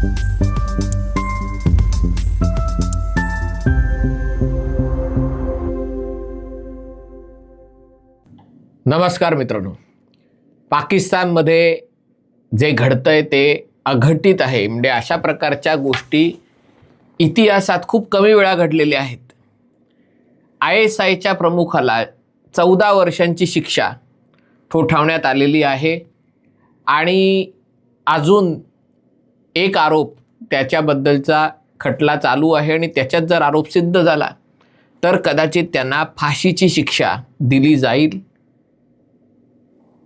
नमस्कार मित्रांनो. पाकिस्तानमध्ये जे घडतंय ते अघटित आहे. म्हणजे अशा प्रकारच्या गोष्टी इतिहासात खूप कमी वेळा घडलेल्या आहेत. आय एस आयच्या प्रमुखाला चौदा वर्षांची शिक्षा ठोठावण्यात आलेली आहे. आणि अजून एक आरोप त्याच्याबद्दलचा खटला चालू आहे आणि त्याच्यात जर आरोप सिद्ध झाला तर कदाचित त्यांना फाशीची शिक्षा दिली जाईल.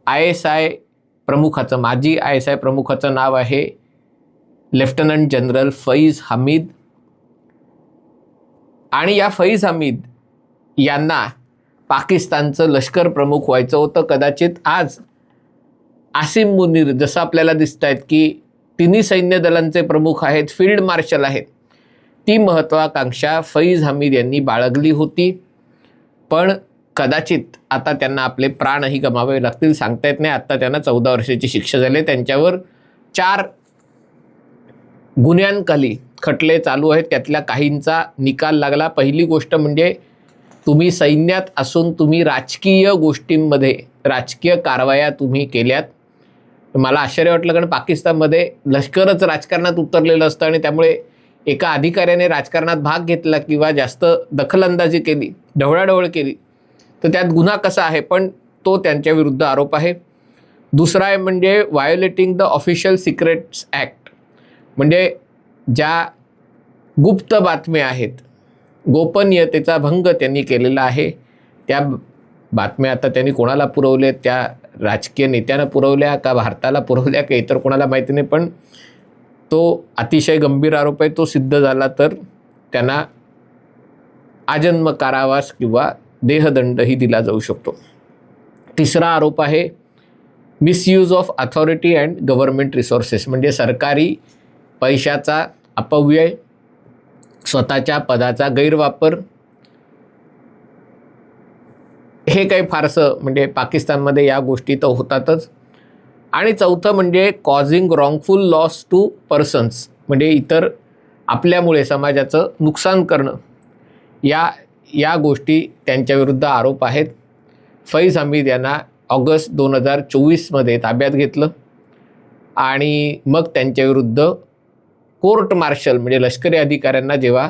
आय एस आय प्रमुखाचं माजी आय एस आय प्रमुखाचं नाव आहे लेफ्टनंट जनरल फैज हमीद. आणि या फैज हमीद यांना पाकिस्तानचं लष्कर प्रमुख व्हायचं होतं. कदाचित आज आसिम मुनीर जसं आपल्याला दिसत आहेत की तिन्ही सैन्य दलांचे प्रमुख आहेत फील्ड मार्शल आहेत. ती महत्त्वाकांक्षा फैज हमीद यांनी बाळगली होती. पण कदाचित आता त्यांना आपले प्राणही गमावे लागतील सांगता येत नाही. आत्ता त्यांना चौदा वर्षाची शिक्षा झाली त्यांच्यावर चार गुन्ह्यांखाली खटले चालू आहेत. त्यातल्या काहींचा निकाल लागला. पहिली गोष्ट म्हणजे तुम्ही सैन्यात असून तुम्ही राजकीय गोष्टींमध्ये राजकीय कारवाया तुम्ही केल्यात. मला आश्चर्य वाटलं कारण पाकिस्तानमध्ये लष्करच राजकारणात उतरलेलं असतं आणि त्यामुळे एका अधिकाऱ्याने राजकारणात भाग घेतला किंवा जास्त दखलंदाजी केली ढवळाढवळ केली. तर त्यात गुन्हा कसा आहे? पण तो त्यांच्या विरुद्ध आरोप आहे. दुसरा आहे म्हणजे violating the official secrets act म्हणजे ज्या गुप्त बातम्या आहेत गोपनीयतेचा भंग त्यांनी केलेला आहे. त्या बातम्या आता त्यांनी कोणाला पुरवल्या त्या राजकीय नेत्यानं पुरवल्या का भारताला पुरवल्या का इतर कोणाला माहिती नाही पण तो अतिशय गंभीर आरोप आहे तो सिद्ध झाला तर त्यांना आजन्म कारावास किंवा देहदंडही दिला जाऊ शकतो. तिसरा आरोप आहे misuse of authority and government resources म्हणजे सरकारी पैशाचा अपव्यय स्वतःच्या पदाचा गैरवापर हे काही फारसं म्हणजे पाकिस्तानमध्ये या गोष्टी तर होतातच. आणि चौथं म्हणजे causing wrongful loss to persons म्हणजे इतर आपल्यामुळे समाजाचं नुकसान करणं. या या गोष्टी त्यांच्याविरुद्ध आरोप आहेत. फैज हमीद यांना ऑगस्ट दोन हजार चोवीसमध्ये ताब्यात घेतलं. आणि मग त्यांच्याविरुद्ध कोर्ट मार्शल म्हणजे लष्करी अधिकाऱ्यांना जेव्हा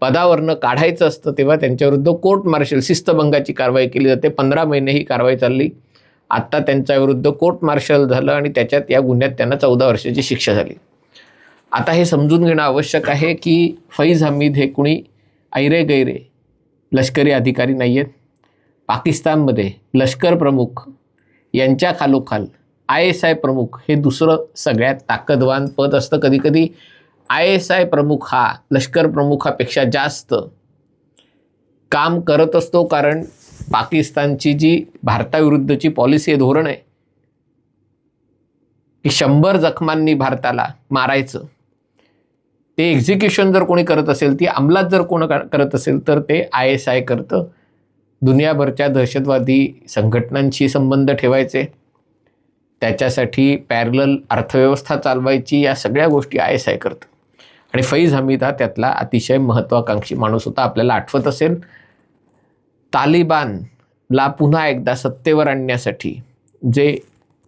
पदावरनं काढायचं असतं तेव्हा त्यांच्याविरुद्ध कोर्ट मार्शल शिस्तभंगाची कारवाई केली जाते. पंधरा महिने ही कारवाई चालली. आत्ता त्यांच्याविरुद्ध कोर्ट मार्शल झालं आणि त्याच्यात या गुन्ह्यात त्यांना चौदा वर्षाची शिक्षा झाली. आता हे समजून घेणं आवश्यक आहे की फैज हमीद हे कुणी? ऐरे गैरे लष्करी अधिकारी नाही आहेत पाकिस्तानमध्ये लष्कर प्रमुख यांच्या खालोखाल आय एस आय प्रमुख हे दुसरं सगळ्यात ताकदवान पद असतं. कधीकधी आय एस आय प्रमुख हा लष्कर प्रमुखापेक्षा जास्त काम करत असतो कारण पाकिस्तानची जी भारताविरुद्धची पॉलिसी आहे धोरण आहे की शंभर जखमांनी भारताला मारायचं. ते एक्झिक्युशन जर कोणी करत असेल ती अंमलात जर कोण करत असेल तर ते आय एस आय करतं. दुनियाभरच्या दहशतवादी संघटनांशी संबंध ठेवायचे. त्याच्यासाठी पॅरल अर्थव्यवस्था चालवायची या सगळ्या गोष्टी आय एस आय करतं. आणि फैज हमीद हा त्यातला अतिशय महत्त्वाकांक्षी माणूस होता. आपल्याला आठवत असेल तालिबानला पुन्हा एकदा सत्तेवर आणण्यासाठी जे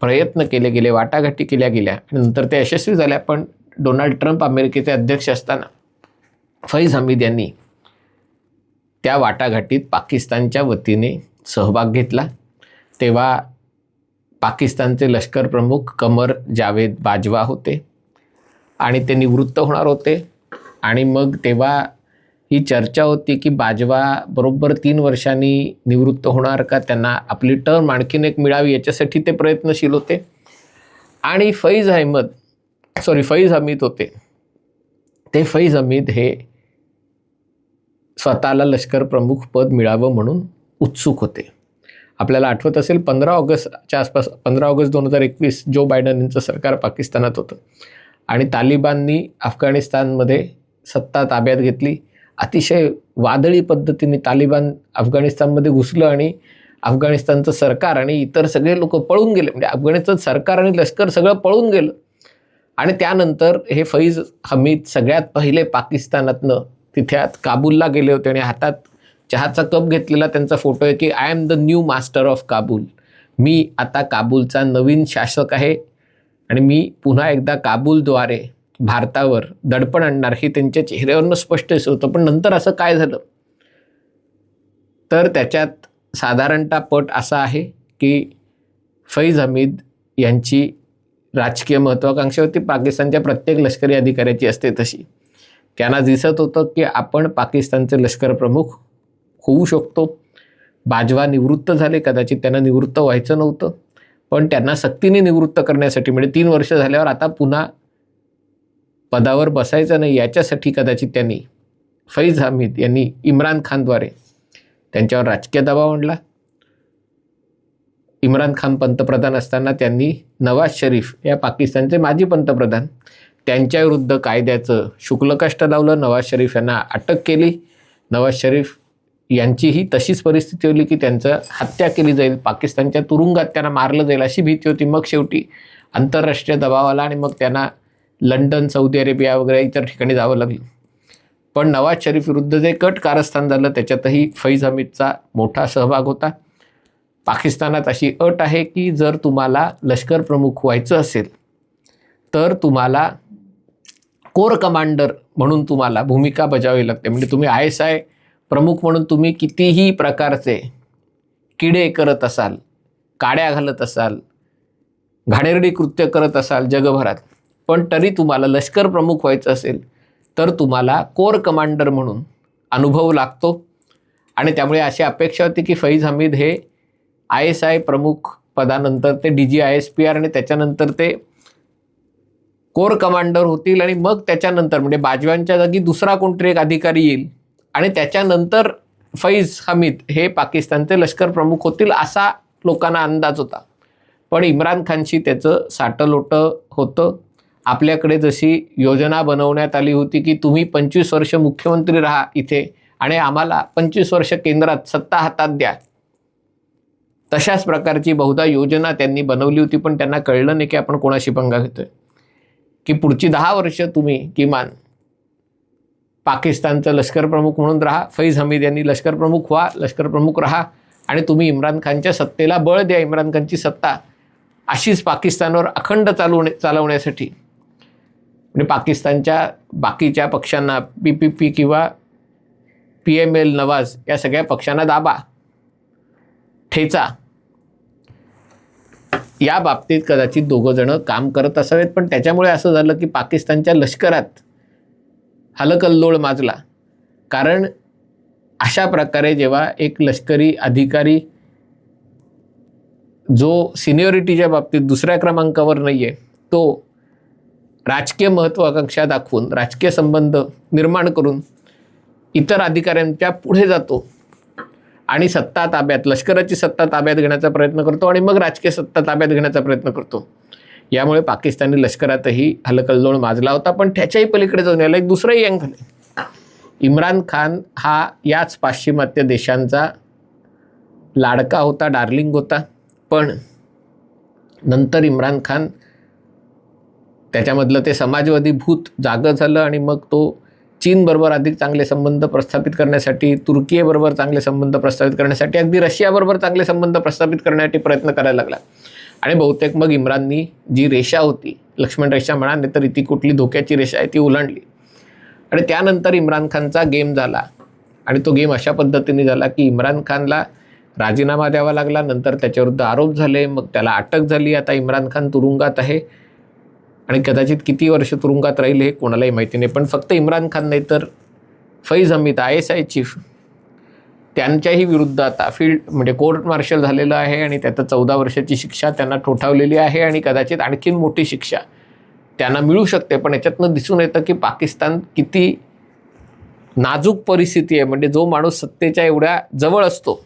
प्रयत्न केले गेले वाटाघाटी केल्या गेल्या आणि नंतर ते यशस्वी झाल्या पण डोनाल्ड ट्रम्प अमेरिकेचे अध्यक्ष असताना फैज हमीद यांनी त्या वाटाघाटीत पाकिस्तानच्या वतीने सहभाग घेतला. तेव्हा पाकिस्तानचे लष्कर प्रमुख कमर जावेद बाजवा होते. आणि ते निवृत्त होणार होते. आणि मग तेव्हा ही चर्चा होती की बाजवा बरोबर तीन वर्षांनी निवृत्त होणार का? त्यांना आपली टर्म आणखीन एक मिळावी याच्यासाठी ते प्रयत्नशील होते. आणि फैज अहमद सॉरी फैज हमीद होते. ते फैज हमीद हे स्वतःला लष्कर प्रमुख पद मिळावं म्हणून उत्सुक होते. आपल्याला आठवत असेल पंधरा ऑगस्टच्या आसपास पंधरा ऑगस्ट दोन हजार एकवीस जो बायडन यांचं सरकार पाकिस्तानात होतं. आणि तालिबाननी अफगाणिस्तानमध्ये सत्ता ताब्यात घेतली. अतिशय वादळी पद्धतीने तालिबान अफगाणिस्तानमध्ये घुसलं आणि अफगाणिस्तानचं सरकार आणि इतर सगळे लोक पळून गेले. म्हणजे अफगाणिस्तान सरकार आणि लष्कर सगळं पळून गेलं. आणि त्यानंतर हे फैज हमीद सगळ्यात पहिले पाकिस्तानातनं तिथे काबूलला गेले होते आणि हातात चहाचा कप घेतलेला त्यांचा फोटो आहे की I am the new master of Kabul मी आता काबूलचा नवीन शासक आहे. आणि मी पुन्हा एकदा काबूलद्वारे भारतावर दडपण आणणार हे त्यांच्या चेहऱ्यावरनं स्पष्ट दिसत होतं. पण नंतर असं काय झालं? तर त्याच्यात साधारणतः पट असा आहे की फैज हमीद यांची राजकीय महत्त्वाकांक्षा होती. पाकिस्तानच्या प्रत्येक लष्करी अधिकाऱ्याची असते तशी. त्यांना दिसत होतं की आपण पाकिस्तानचे लष्कर प्रमुख होऊ शकतो. बाजवा निवृत्त झाले. कदाचित त्यांना निवृत्त व्हायचं नव्हतं. पण त्यांना सक्तीने निवृत्त करण्यासाठी म्हणजे तीन वर्ष झाल्यावर आता पुन्हा पदावर बसायचं नाही याच्यासाठी कदाचित त्यांनी फैज हमीद यांनी इम्रान खानद्वारे त्यांच्यावर राजकीय दबाव आणला. इम्रान खान पंतप्रधान असताना त्यांनी नवाज शरीफ या पाकिस्तानचे माजी पंतप्रधान त्यांच्याविरुद्ध कायद्याचं शुक्लकष्ट लावलं. नवाज शरीफ यांना अटक केली. नवाज शरीफ यांचीही तशीच परिस्थिती होती की त्यांचं हत्या केली जाईल. पाकिस्तानच्या तुरुंगात त्यांना मारलं जाईल अशी भीती होती. मग शेवटी आंतरराष्ट्रीय दबाव आला आणि मग त्यांना लंडन सौदी अरेबिया वगैरे इतर ठिकाणी जावं लागलं. पण नवाज शरीफ विरुद्ध जे कट कारस्थान झालं त्याच्यातही फैज हमीदचा मोठा सहभाग होता. पाकिस्तानात अशी अट आहे की जर तुम्हाला लष्कर प्रमुख व्हायचं असेल तर तुम्हाला कोर कमांडर म्हणून तुम्हाला भूमिका बजावावी लागते. म्हणजे तुम्ही आय एस आय प्रमुख म्हणून तुम्ही कितीही प्रकारचे किडे करत असाल काड्या घालत असाल घाणेरडी कृत्य करत असाल जगभरात पण तरी तुम्हाला लष्कर प्रमुख व्हायचं असेल तर तुम्हाला कोर कमांडर म्हणून अनुभव लागतो. आणि त्यामुळे अशी अपेक्षा होती की फैज हमीद हे आय एस आय प्रमुख पदानंतर ते D G I S P R आणि त्याच्यानंतर ते कोर कमांडर होतील आणि मग त्याच्यानंतर म्हणजे बाजव्यांच्या जागी दुसरा कोणतरी एक अधिकारी येईल आणि त्याच्यानंतर फैज हमीद हे पाकिस्तानचे लष्कर प्रमुख होतील असा लोकांना अंदाज होता. पण इम्रान खानशी त्याचं साटलोटं होतं. आपल्याकडे जशी योजना बनवण्यात आली होती की तुम्ही पंचवीस वर्ष मुख्यमंत्री राहा इथे आणि आम्हाला पंचवीस वर्ष केंद्रात सत्ता हातात द्या. तशाच प्रकारची बहुधा योजना त्यांनी बनवली होती पण त्यांना कळलं नाही की आपण कोणाशी पंगा घेतोय. की पुढची दहा वर्ष तुम्ही किमान पाकिस्तानचं लष्कर प्रमुख म्हणून राहा फैज हमीद यांनी लष्कर प्रमुख व्हा लष्कर प्रमुख राहा आणि तुम्ही इम्रान खानच्या सत्तेला बळ द्या इम्रान खानची सत्ता. अशीच पाकिस्तानवर अखंड चालवणे चालवण्यासाठी. म्हणजे पाकिस्तानच्या बाकीच्या पक्षांना पी पी पी किंवा पी एम एल नवाज या सगळ्या पक्षांना दाबा ठेचा. या बाबतीत कदाचित दोघंजणं काम करत असावेत पण त्याच्यामुळे असं झालं की पाकिस्तानच्या लष्करात हलकल्लोळ माजला. कारण अशा प्रकारे जेव्हा एक लष्करी अधिकारी जो सिनियरिटीच्या बाबतीत दुसऱ्या क्रमांकावर नाही आहे तो राजकीय महत्त्वाकांक्षा दाखवून राजकीय संबंध निर्माण करून इतर अधिकाऱ्यांच्या पुढे जातो आणि सत्ता ताब्यात लष्कराची सत्ता ताब्यात घेण्याचा प्रयत्न करतो आणि मग राजकीय सत्ता ताब्यात घेण्याचा प्रयत्न करतो. यामुळे पाकिस्तानी लष्करातही हलकल्लोळ माजला होता पण त्याच्याही पलीकडे जाऊन याला एक दुसरंही यंग इम्रान खान हा याच पाश्चिमात्य देशांचा लाडका होता डार्लिंग होता पण नंतर इम्रान खान त्याच्यामधलं ते समाजवादी भूत जागं झालं आणि मग तो चीनबरोबर अधिक चांगले संबंध प्रस्थापित करण्यासाठी तुर्कीबरोबर चांगले संबंध प्रस्थापित करण्यासाठी अगदी रशियाबरोबर चांगले संबंध प्रस्थापित करण्यासाठी प्रयत्न करायला लागला. आणि बहुतेक मग इम्राननी जी रेषा होती लक्ष्मण रेषा म्हणा नाही तर ती कुठली धोक्याची रेषा आहे ती ओलांडली. आणि त्यानंतर इम्रान खानचा गेम झाला. आणि तो गेम अशा पद्धतीने झाला की इम्रान खानला राजीनामा द्यावा लागला. नंतर त्याच्याविरुद्ध आरोप झाले. मग त्याला अटक झाली. आता इम्रान खान तुरुंगात आहे. आणि कदाचित किती वर्ष तुरुंगात राहील हे कोणालाही माहिती नाही. पण फक्त इम्रान खान नाही तर Faiz Hameed I S I chief त्यांच्याही विरुद्ध आता फील्ड म्हणजे कोर्ट मार्शल झालेलं आहे आणि त्यात चौदा वर्षाची शिक्षा त्यांना ठोठावलेली आहे आणि कदाचित आणखीन मोठी शिक्षा त्यांना मिळू शकते. पण याच्यातनं दिसून येतं की पाकिस्तान किती नाजूक परिस्थिती आहे. म्हणजे जो माणूस सत्तेच्या एवढ्या जवळ असतो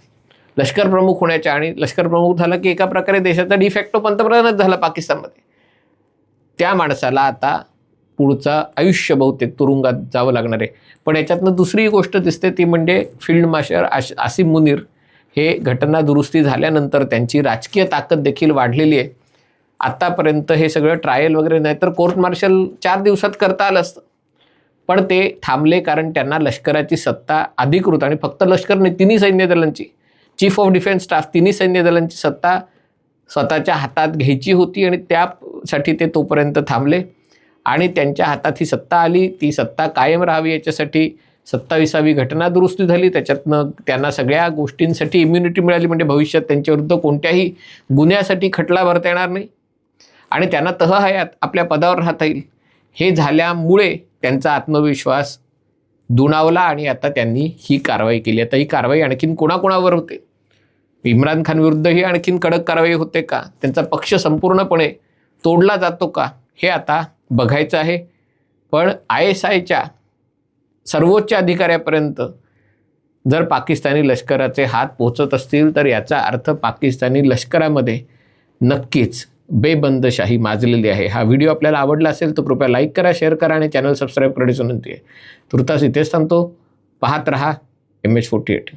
लष्कर प्रमुख होण्याच्या आणि लष्कर प्रमुख झाला की एका प्रकारे देशाचा डिफॅक्टो पंतप्रधानच झाला पाकिस्तानमध्ये. त्या माणसाला आता पुढचं आयुष्य बहुतेक तुरुंगात जावं लागणार आहे. पण याच्यातनं दुसरी गोष्ट दिसते ती म्हणजे फील्ड मार्शल आश आसिम मुनीर हे घटना दुरुस्ती झाल्यानंतर त्यांची राजकीय ताकद देखील वाढलेली आहे. आत्तापर्यंत हे सगळं ट्रायल वगैरे नाही तर कोर्ट मार्शल चार दिवसात करता आलं असतं. पण ते थांबले कारण त्यांना लष्कराची सत्ता अधिकृत आणि फक्त लष्कर नाही तिन्ही सैन्य दलांची चीफ ऑफ डिफेन्स स्टाफ तिन्ही सैन्य दलांची सत्ता स्वतःच्या हातात घ्यायची होती आणि त्यासाठी ते तोपर्यंत थांबले. आणि त्यांच्या हातात ही सत्ता आली ती सत्ता कायम राहावी याच्यासाठी सत्ताविसावी घटना दुरुस्ती झाली. त्याच्यातनं त्यांना सगळ्या गोष्टींसाठी इम्युनिटी मिळाली. म्हणजे भविष्यात त्यांच्याविरुद्ध कोणत्याही गुन्ह्यासाठी खटला भरता येणार नाही. आणि त्यांना तह हयात आपल्या पदावर राहता येईल. हे झाल्यामुळे त्यांचा आत्मविश्वास दुणावला आणि आता त्यांनी ही कारवाई केली. आता ही कारवाई आणखीन कोणाकोणावर होते? इम्रान खान विरुद्ध ही आणखीन कडक कारवाई होते का? त्यांचा पक्ष संपूर्णपणे तोडला जातो का? हे आता बघायचं आहे. पण आय एस आयच्या सर्वोच्च अधिकाऱ्यापर्यंत जर पाकिस्तानी लष्कराचे हात पोचत असतील तर याचा अर्थ पाकिस्तानी लष्करामध्ये नक्कीच बेबंदशाही माजलेली आहे. हा व्हिडिओ आपल्याला आवडला असेल तर कृपया लाईक करा शेअर करा आणि चॅनल सबस्क्राईब करण्याची विनंती आहे. तुर्तास इथेच थांबतो. पाहत रहा एम एच फोर्टी एट.